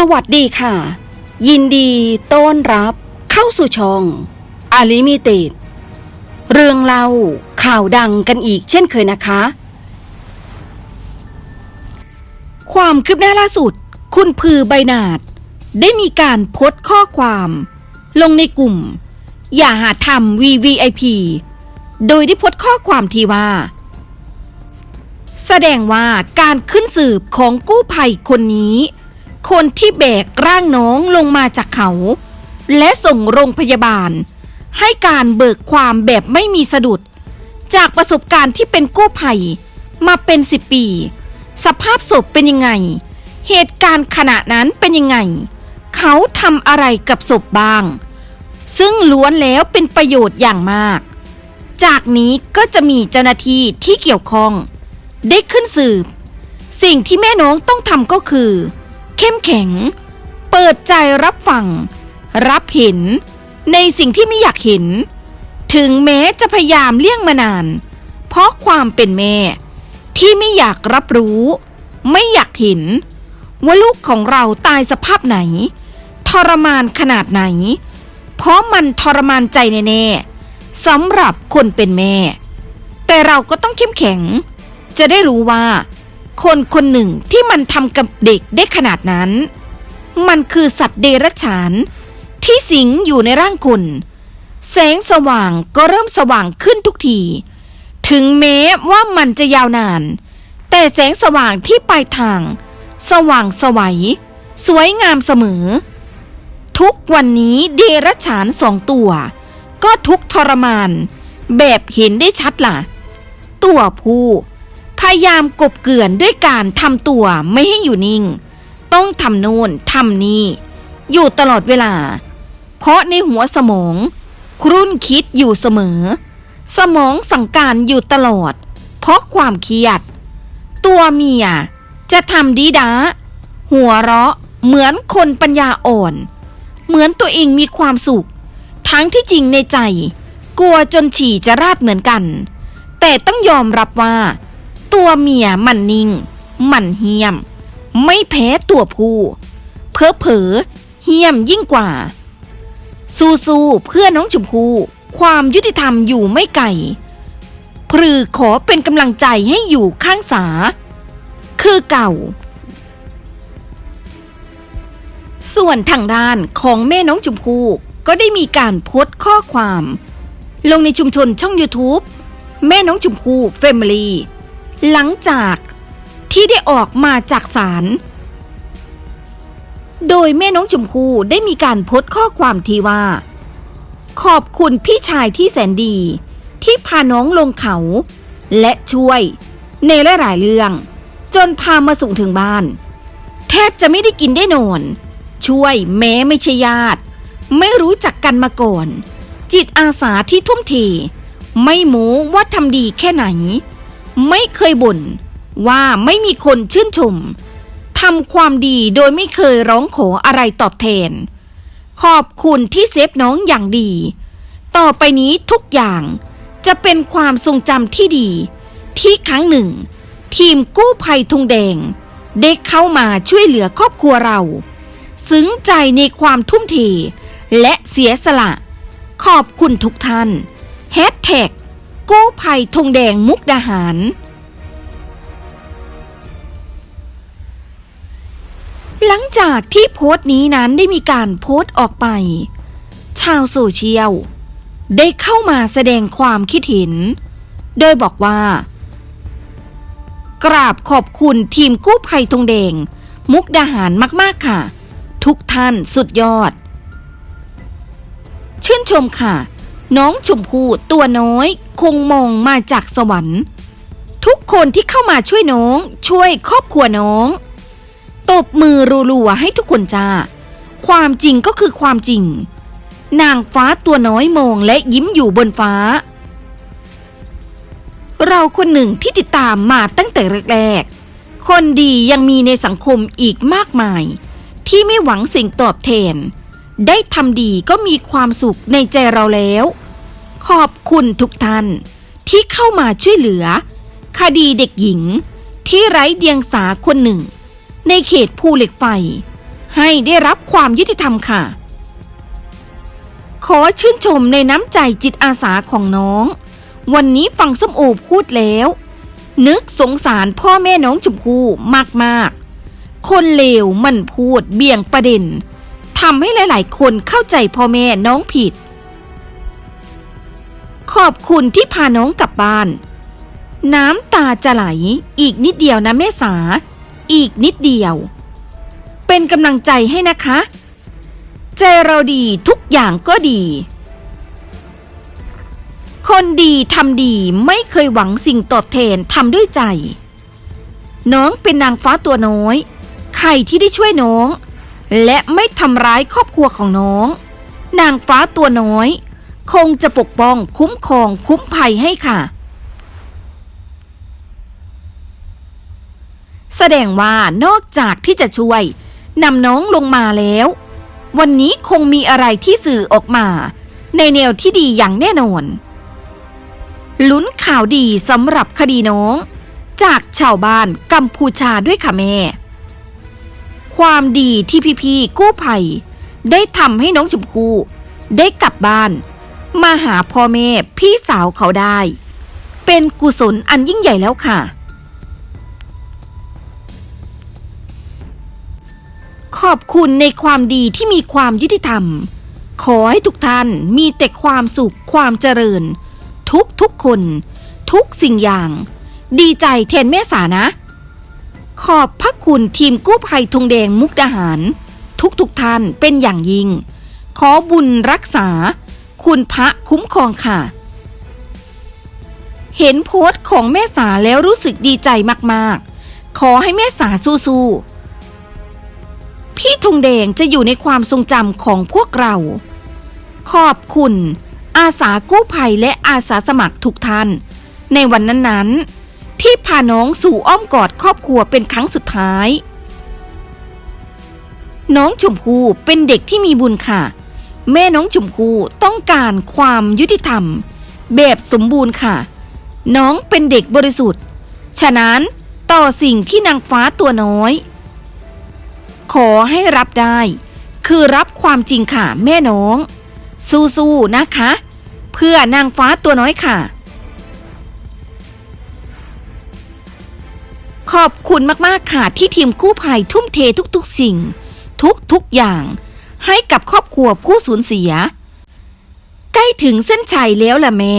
สวัสดีค่ะ ยินดีต้อนรับเข้าสู่ช่องอาลิมิเต็ดเรื่องเล่าข่าวดังกันอีกเช่นเคยนะคะ ความคืบหน้าล่าสุด คุณพือใบนาด ได้มีการโพสต์ข้อความ ลงในกลุ่ม อย่าหาทำ VVIP โดยได้โพสต์ข้อความที่ว่า แสดงว่าการขึ้นสืบของกู้ภัยคนนี้ คนที่แบกร่างน้องลงมาจากเขา และส่งโรงพยาบาล ให้การเบิกความแบบไม่มีสะดุด จากประสบการณ์ที่เป็นกู้ภัย มาเป็นสิบปี สภาพศพเป็นยังไง เหตุการณ์ขณะนั้นเป็นยังไง เขาทำอะไรกับศพบ้าง ซึ่งล้วนแล้วเป็นประโยชน์อย่างมาก จากนี้ก็จะมีเจ้าหน้าที่ที่เกี่ยวข้อง ได้ขึ้นสืบ สิ่งที่แม่น้องต้องทำก็คือ เข้มแข็ง เปิดใจรับฟัง รับเห็น ในสิ่งที่ไม่อยากเห็น ถึงแม้จะพยายามเลี่ยงมานาน เพราะความเป็นแม่ ที่ไม่อยากรับรู้ ไม่อยากเห็น ว่าลูกของเราตายสภาพไหน ทรมานขนาดไหน เพราะมันทรมานใจแน่ๆสำหรับคนเป็นแม่ แต่เราก็ต้องเข้มแข็ง จะได้รู้ว่า คนคนหนึ่งที่มันทำกับเด็กได้ขนาดนั้น มันคือสัตว์เดรัจฉาน ที่สิงอยู่ในร่างคน แสงสว่างก็เริ่มสว่างขึ้นทุกที ถึงแม้ว่ามันจะยาวนาน แต่แสงสว่างที่ปลายทาง สว่างสวัย สวยงามเสมอ ทุกวันนี้เดรัจฉานสองตัว ก็ทุกทรมาน แบบเห็นได้ชัดล่ะ ตัวผู้ พยายามกบเกลื่อนด้วยการทำตัวไม่ให้อยู่นิ่ง ต้องทำโน่นทำนี่ อยู่ตลอดเวลา เพราะในหัวสมอง ครุ่นคิดอยู่เสมอ สมองสั่งการอยู่ตลอด เพราะความเครียด ตัวเมียจะทำดีดาหัวเราะเหมือนคนปัญญาอ่อน เหมือนตัวเองมีความสุข ทั้งที่จริงในใจ กลัวจนฉี่จะราดเหมือนกัน แต่ต้องยอมรับว่า ตัวเมียมันนิ่ง มันเฮียม ไม่แพ้ตัวผู้เพอเพอเฮียมยิ่งกว่า สู้ๆเพื่อน้องชมพู่ความยุติธรรมอยู่ไม่ไกลพรือขอเป็นกำลังใจให้อยู่ข้างสา คือเก่า ส่วนทางด้านของแม่น้องชมพู่ก็ได้มีการโพสต์ข้อความ ลงในชุมชนช่อง YouTube แม่น้องชมพู่เฟมิลี หลังจากที่ได้ออกมาจากศาลโดยแม่น้องชมพู่ได้มีการโพสต์ข้อความที่ว่า ขอบคุณพี่ชายที่แสนดี ที่พาน้องลงเขา และช่วย ในหลายๆเรื่อง จนพามาส่งถึงบ้าน แทบจะไม่ได้กินได้นอน ช่วยแม้ไม่ใช่ญาติ ไม่รู้จักกันมาก่อน จิตอาสาที่ทุ่มเท ไม่โม้ว่าทำดีแค่ไหน ไม่เคยบ่นว่าไม่มีคนชื่นชมทำความดีโดยไม่เคยร้องขออะไรตอบแทน ขอบคุณที่เซฟน้องอย่างดี ต่อไปนี้ทุกอย่างจะเป็นความทรงจำที่ดี ที่ครั้งหนึ่ง ทีมกู้ภัยธงแดง ได้เข้ามาช่วยเหลือครอบครัวเรา ซึ้งใจในความทุ่มเทและเสียสละ ขอบคุณทุกท่านแฮชแท็ก กู้ภัยธงแดงมุกดาหาร หลังจากที่โพสต์นี้นั้นได้มีการโพสต์ออกไป ชาวโซเชียล ได้เข้ามาแสดงความคิดเห็น โดยบอกว่า กราบขอบคุณทีมกู้ภัยธงแดง มุกดาหารมากๆค่ะ ทุกท่านสุดยอด ชื่นชมค่ะ น้องชมพู่ตัวน้อย คงมองมาจากสวรรค์ ทุกคนที่เข้ามาช่วยน้อง ช่วยครอบครัวน้อง ตบมือรัวๆให้ทุกคนจ้า ความจริงก็คือความจริง นางฟ้าตัวน้อยมองและยิ้มอยู่บนฟ้า เราคนหนึ่งที่ติดตามมาตั้งแต่แรกๆคนดียังมีในสังคมอีกมากมาย ที่ไม่หวังสิ่งตอบแทน ได้ทำดีก็มีความสุขในใจเราแล้ว ขอบคุณทุกท่าน ที่เข้ามาช่วยเหลือ คดีเด็กหญิงที่ไร้เดียงสาคนหนึ่ง ในเขตภูเหล็กไฟ ให้ได้รับความยุติธรรมค่ะ ขอชื่นชมในน้ำใจจิตอาสาของน้อง วันนี้ฟังส้มโอพูดแล้ว นึกสงสารพ่อแม่น้องชมพู่มากๆ คนเลวมันพูดเบี่ยงประเด็น ทำให้หลาย ๆ คนเข้าใจพ่อแม่น้องผิด ขอบคุณที่พาน้องกลับบ้าน น้ำตาจะไหล อีกนิดเดียวนะแม่สา อีกนิดเดียว เป็นกำลังใจให้นะคะ ใจเราดีทุกอย่างก็ดี คนดีทำดีไม่เคยหวังสิ่งตอบแทนทำด้วยใจ น้องเป็นนางฟ้าตัวน้อย ใครที่ได้ช่วยน้อง และไม่ทำร้ายครอบครัวของน้อง นางฟ้าตัวน้อย คงจะปกป้องคุ้มครองคุ้มภัยให้ค่ะ แสดงว่านอกจากที่จะช่วยนำน้องลงมาแล้ว วันนี้คงมีอะไรที่สื่อออกมา ในแนวที่ดีอย่างแน่นอน ลุ้นข่าวดีสำหรับคดีน้อง จากชาวบ้านกัมพูชาด้วยค่ะแม่ ความดีที่พี่ๆกู้ภัย ได้ทำให้น้องชมพู่ได้กลับบ้าน มาหาพ่อแม่พี่สาวเขาได้ เป็นกุศลอันยิ่งใหญ่แล้วค่ะ ขอบคุณในความดีที่มีความยุติธรรม ขอให้ทุกท่านมีแต่ความสุขความเจริญ ทุกทุกคน ทุกสิ่งอย่าง ดีใจแทนแม่สานะ ขอบพระคุณทีมกู้ภัยธงแดงมุกดาหาร ทุกทุกท่านเป็นอย่างยิ่ง ขอบุญรักษา คุณพระคุ้มครองค่ะ เห็นโพสต์ของแม่สาแล้วรู้สึกดีใจมากๆ ขอให้แม่สาสู้ๆ พี่ธงแดงจะอยู่ในความทรงจำของพวกเรา ขอบคุณ อาสากู้ภัยและอาสาสมัครทุกท่าน ในวันนั้นๆ ที่พาน้องสู่อ้อมกอดครอบครัวเป็นครั้งสุดท้าย น้องชมพู่เป็นเด็กที่มีบุญค่ะ แม่น้องชมพู่ต้องการความยุติธรรม แบบสมบูรณ์ค่ะ น้องเป็นเด็กบริสุทธิ์ ฉะนั้นต่อสิ่งที่นางฟ้าตัวน้อย ขอให้รับได้ คือรับความจริงค่ะแม่น้อง สู้ๆนะคะ เพื่อนางฟ้าตัวน้อยค่ะ ขอบคุณมากๆค่ะที่ทีมกู้ภัยทุ่มเททุกๆสิ่ง ทุกๆอย่าง ให้กับครอบครัวผู้สูญเสีย ใกล้ถึงเส้นชัยแล้วล่ะแม่